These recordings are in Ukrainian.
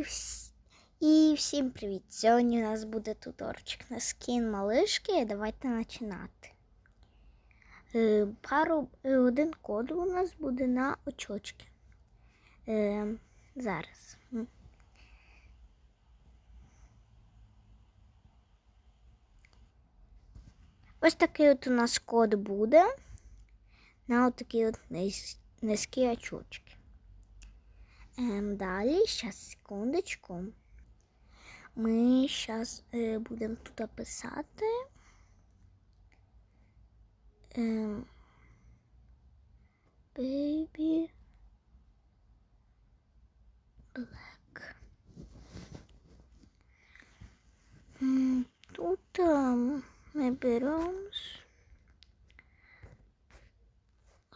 І, вс... і всім привіт! Сьогодні у нас буде туторчик на скін малишки. Давайте починати. Е, пару, е, один код у нас буде на очочки. Е, зараз. Ось такий от у нас код буде на отакі от низькі очочки. Ем, далі, зараз, секундочку. Ми зараз е, будемо тут писати. Ем, baby. Тут ем, ми беремо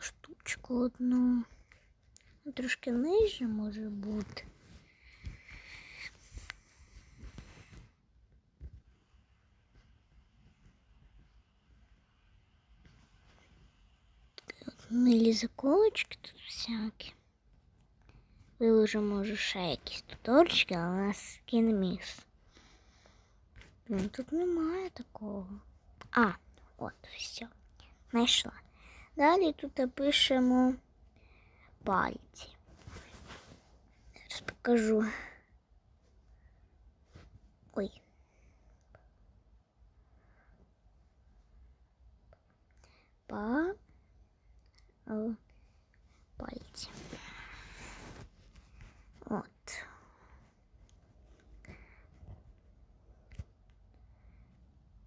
штучку одну. Ну, Трошки нижче може бути. Милі заколочки тут всякі. Виложу, може, ще якісь туторчики, але у нас скін міс. Блін, тут немає такого. А, от, все. Знайшла. Далі тут пишемо пальці. Зараз покажу. Ой. Па. О, пальці. От.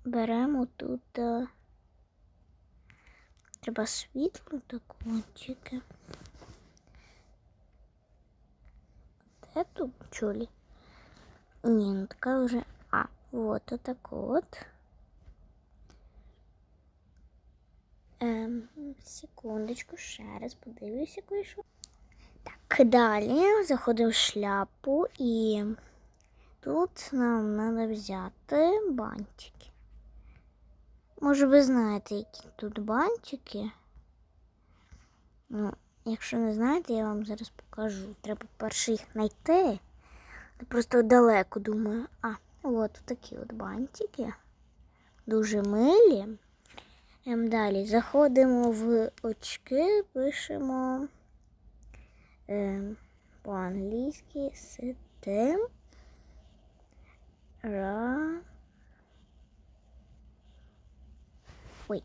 Беремо тут. е, Треба світло таку тільки. Де тут чолі? Ні, ну така вже. А, от отак от. Ем, секундочку, ще раз подивлюся, як вийшло. Так, далі заходимо в шляпу і тут нам треба взяти бантики. Може, ви знаєте, які тут бантики. Ну, якщо не знаєте, я вам зараз покажу. Треба перше їх знайти. Просто далеко думаю. А, от такі от бантики. Дуже милі. Ем, далі заходимо в очки, пишемо ем, по-англійськи ситим. Ра. Ой.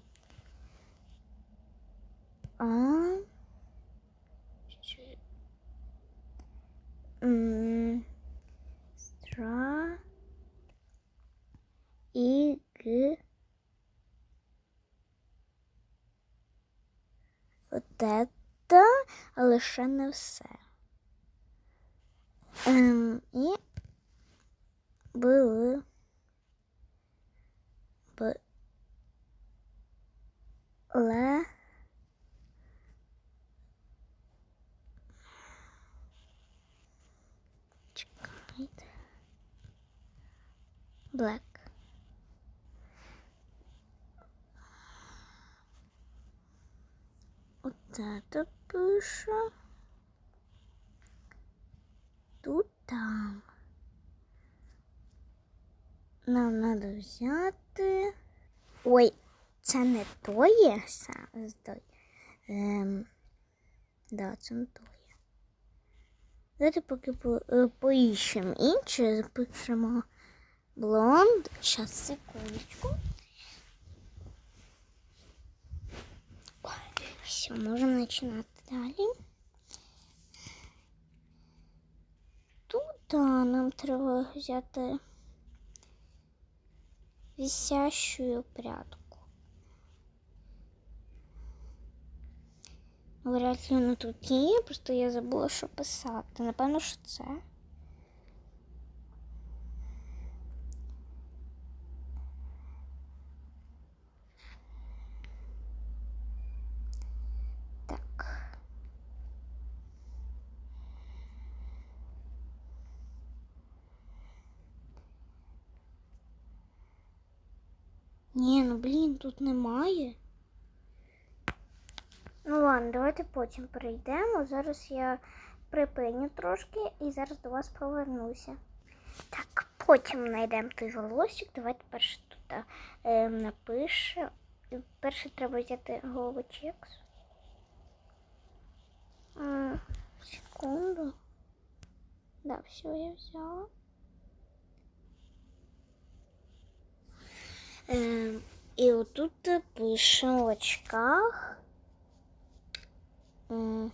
А. Стра. І г. От це, але ще не все. Ем, і були. Б. Ле. Black. Вот это пише. Тут там. Нам треба взяти. Ой, це не тоє саме. Стой. Ем, да, це не тоє. Давайте поки по, е, поїщемо інше, запишемо блонд. Зараз, секундочку. Все, можемо починати далі. Тут нам треба взяти висящую прядку. Вряд ли вона тут є, просто я забула, що писати. Напевно, що це. Ні, ну блін, тут немає. Ну ладно, давайте потім перейдемо. Зараз я припиню трошки і зараз до вас повернуся. Так, потім знайдемо той волосик. Давайте перше тут е, напишемо. Перше треба взяти. М, Секунду. Да, все, я взяла. І отут пишемо в очках. М,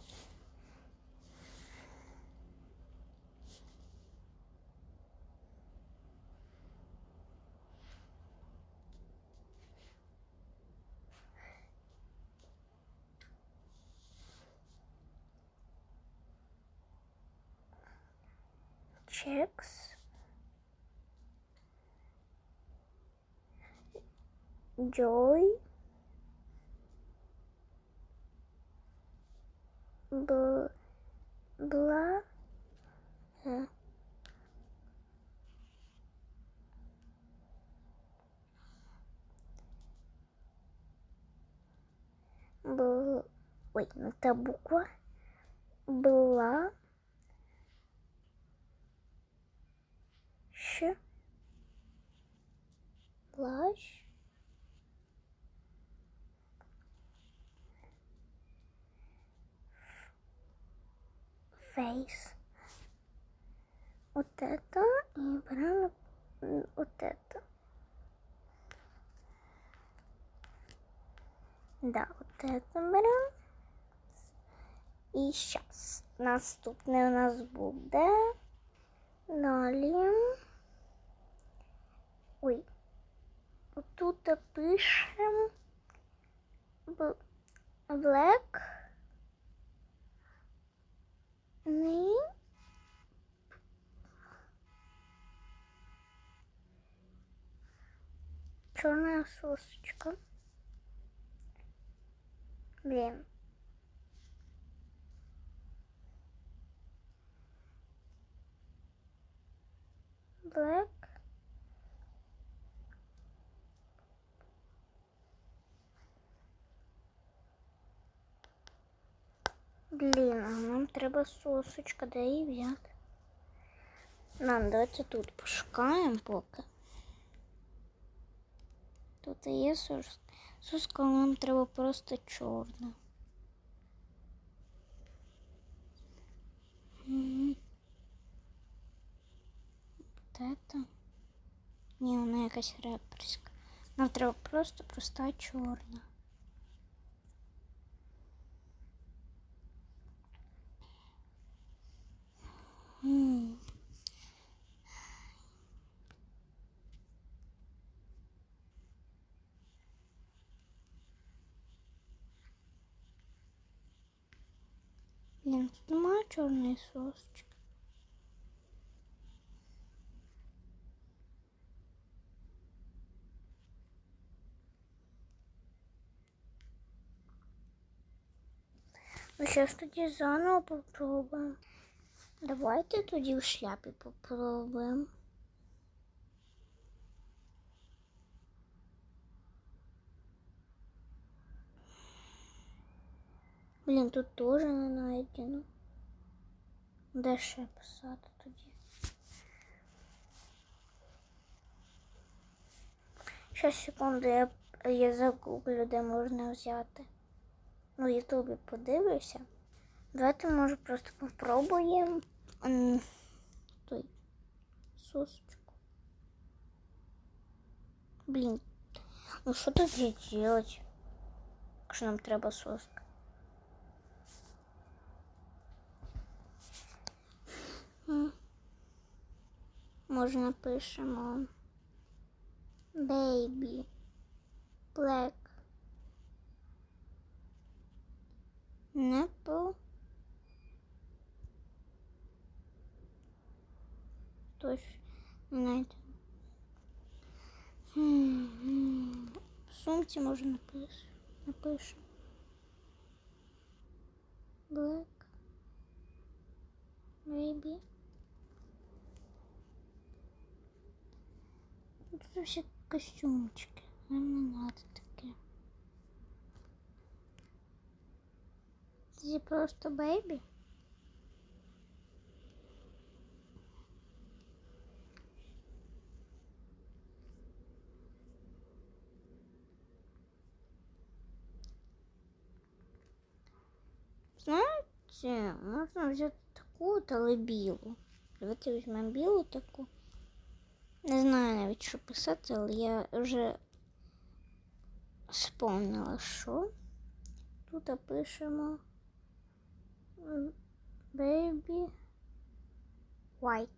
dối bl bla hả bl wait não tá bukwa bla sh. Blush Плащ. Фейс. Вот это и берем м, вот это. Да, вот это берем. І зараз наступне у нас буде. Далі. Ой. Отут пишемо Б- Black. Ні. Чорна сосочка. Блін. Black. Блін, а нам треба сосочка, де її взяти? Нам давайте тут пошукаємо поки. Тут і є сос. Соска але нам треба просто чорна. Вот это. Ні, вона якась реперська. Нам треба просто проста чорна. М. Блін, тут немає чорної сосочки. Ну, зараз тоді заново попробуємо. Давайте тоді в шляпі попробуємо. Блін, тут теж не знайдено. Де ще писати тоді? Ще секунду, я, я загуглю, де можна взяти. Ну, Ютубі подивлюся. Давайте, може, просто попробуємо той сосочку. Блін, ну що тоді делать, якщо нам треба соска? Може напишемо Baby Black Nipple Тож знаєте. Сумці може напиш, напишемо. Black Baby. Тут все костюмчики. Нам не надо такие. Ты просто бэйби? Знаете, можно взять такую-то лыбилу. Давайте возьмем белую такую. Не знаю навіть, що писати, але я вже спомнила, що. Тут пишемо Baby White.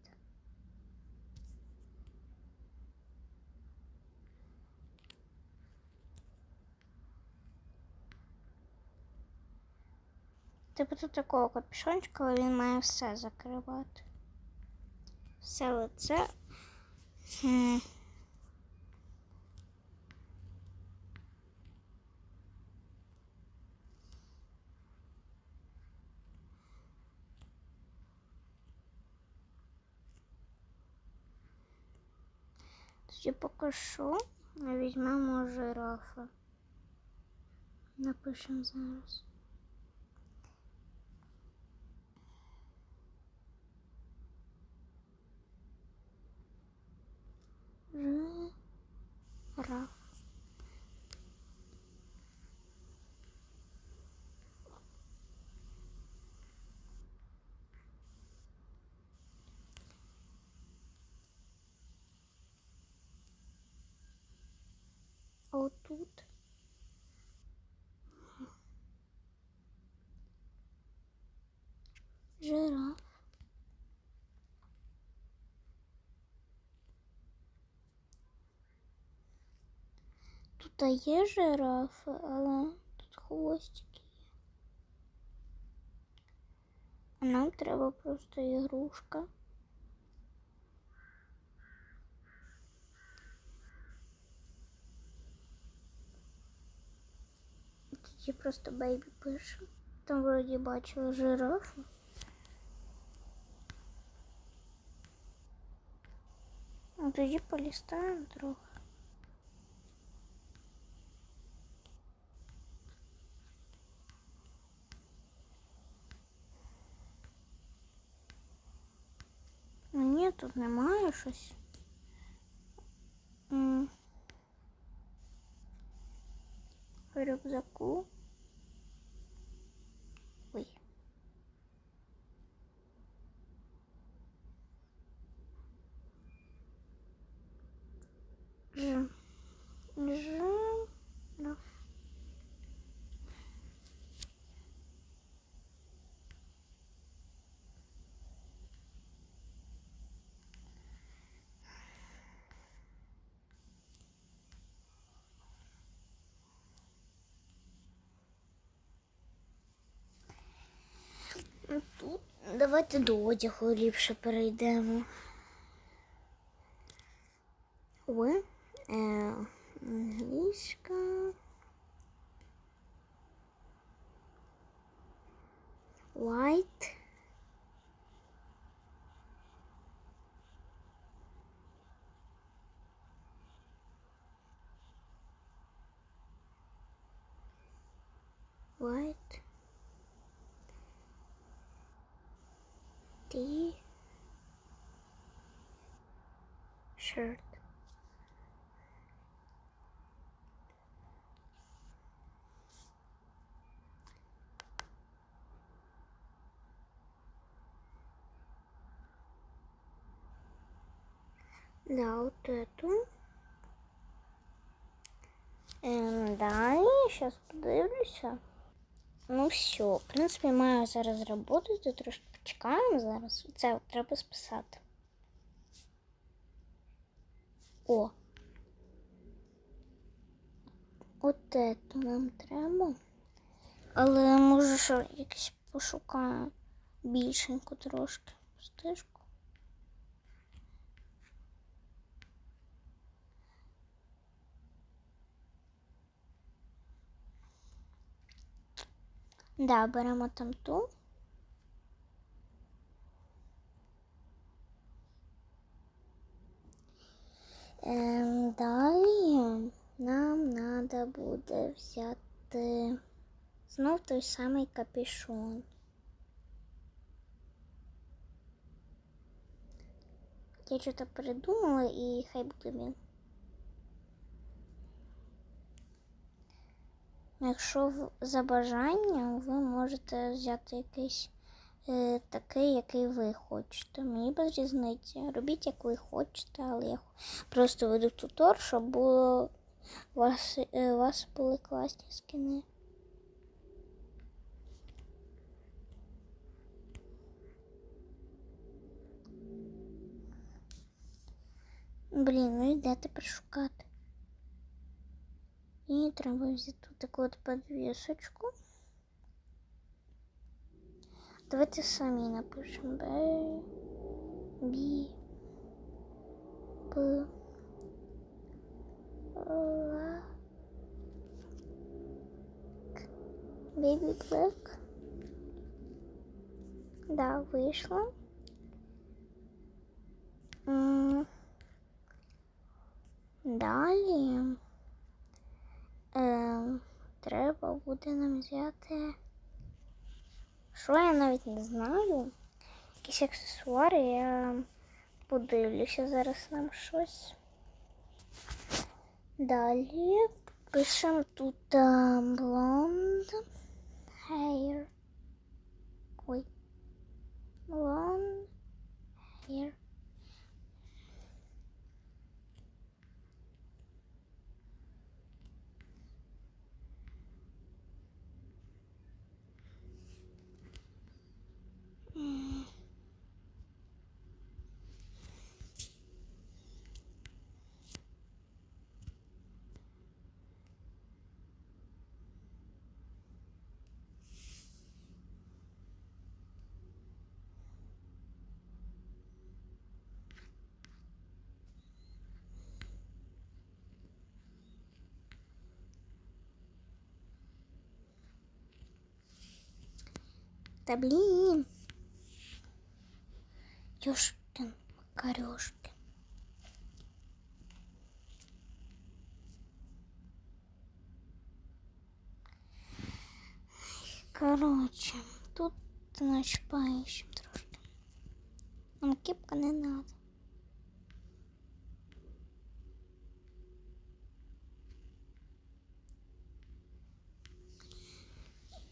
Типу тут такого капюшончика, але він має все закривати. Все лице. Хм. Тоді поки що візьмемо жирафа. Напишемо зараз. Жираф. А вот жираф. Тут є жирафи, але тут хвостики є. А нам треба просто ігрушка. Тоді просто бейбі пише. Там вроді бачила жирафа. Ну тоді полістаємо трохи. Тут немає щось. М. В рюкзаку. Ой. Ж. Ж. Да. Ну, Тут давайте до одягу ліпше перейдемо. Ой, е, англійська. White. White. Shirt. Да, вот эту. Ем, далі, зараз подивлюся. Ну все, в принципі, маю зараз роботи, трошки почекаємо зараз. Це треба списати. О. От це нам треба. Але може що якось пошукаю більшеньку трошки стежку. Да, беремо там ту. Далі нам треба буде взяти знов той самий капюшон. Я щось придумала і хай буде він. Якщо за бажанням, ви можете взяти якийсь е, такий, який ви хочете. Мені без різниці. Робіть, як ви хочете, але я просто веду тутор, щоб було вас, е, вас були класні скини. Блін, ну і де тепер шукати? І треба взяти таку от подвісочку. Давайте самі напишемо Б, Б, П, Л, Black. Да, вийшло. Далі е, треба буде нам взяти. Що я навіть не знаю. Якісь аксесуари, я подивлюся зараз нам щось. Далі пишемо тут а, blonde hair. Ой. Blonde hair. Да блин. Ёшкин, Макарёшкин. Короче, тут, значит, поищем трошки. Нам кепка не надо.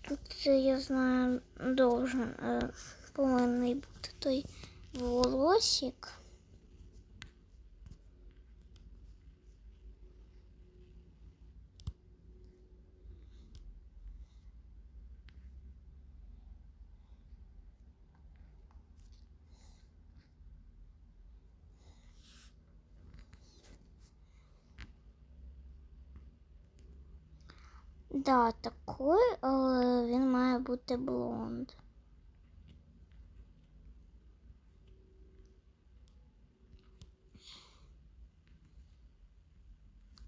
Тут, я знаю, должен, е, повинний бути той волосик. Да, такий, але він має бути блонд.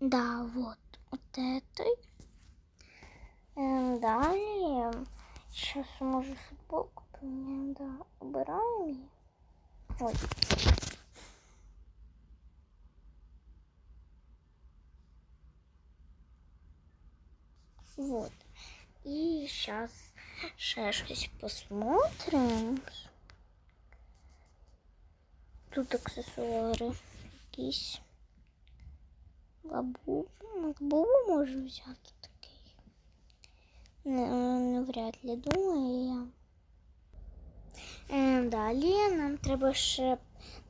Да, вот, вот этой. Эм, далее, сейчас, может, футболку поменяем, да, убираем ее. Ой. Вот. И сейчас щось посмотрим. Тут аксесуари якісь. Лабубу. Лабубу можу взяти такий. Не, не вряд ли думаю я. Е, далі нам треба ще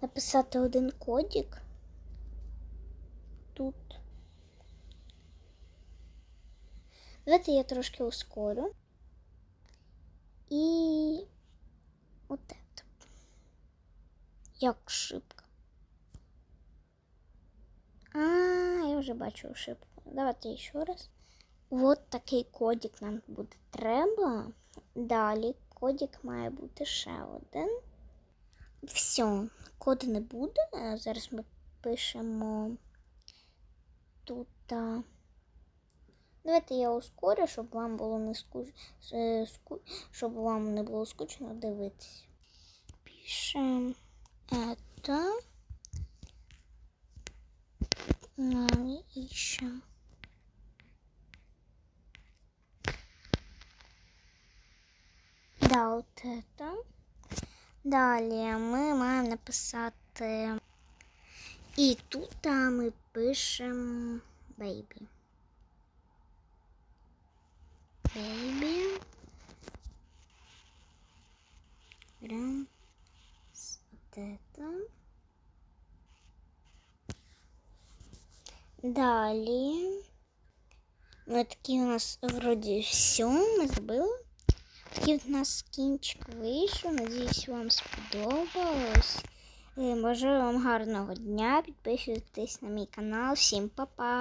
написати один кодик. Тут. Давайте я трошки ускорю. І от. Як шибко. А, я вже бачу ошибку. Давайте ще раз. От такий кодик нам буде треба. Далі кодик має бути ще один. Все, коду не буде. Зараз ми пишемо тут. Давайте я ускорю, щоб вам було не скуч... е, щоб вам не було скучно дивитися. Пишем это. Ну, нами ищем. Да, вот это. Далее мы маємо написать э, и тут мы пишем baby. Baby. Прям вот это. Далі. Ну, такий у нас вроді все, ми зробили. Такий у нас кінчик вийшов. Надіюсь, вам сподобалось. Е, Бажаю вам гарного дня. Підписуйтесь на мій канал. Всім па-па!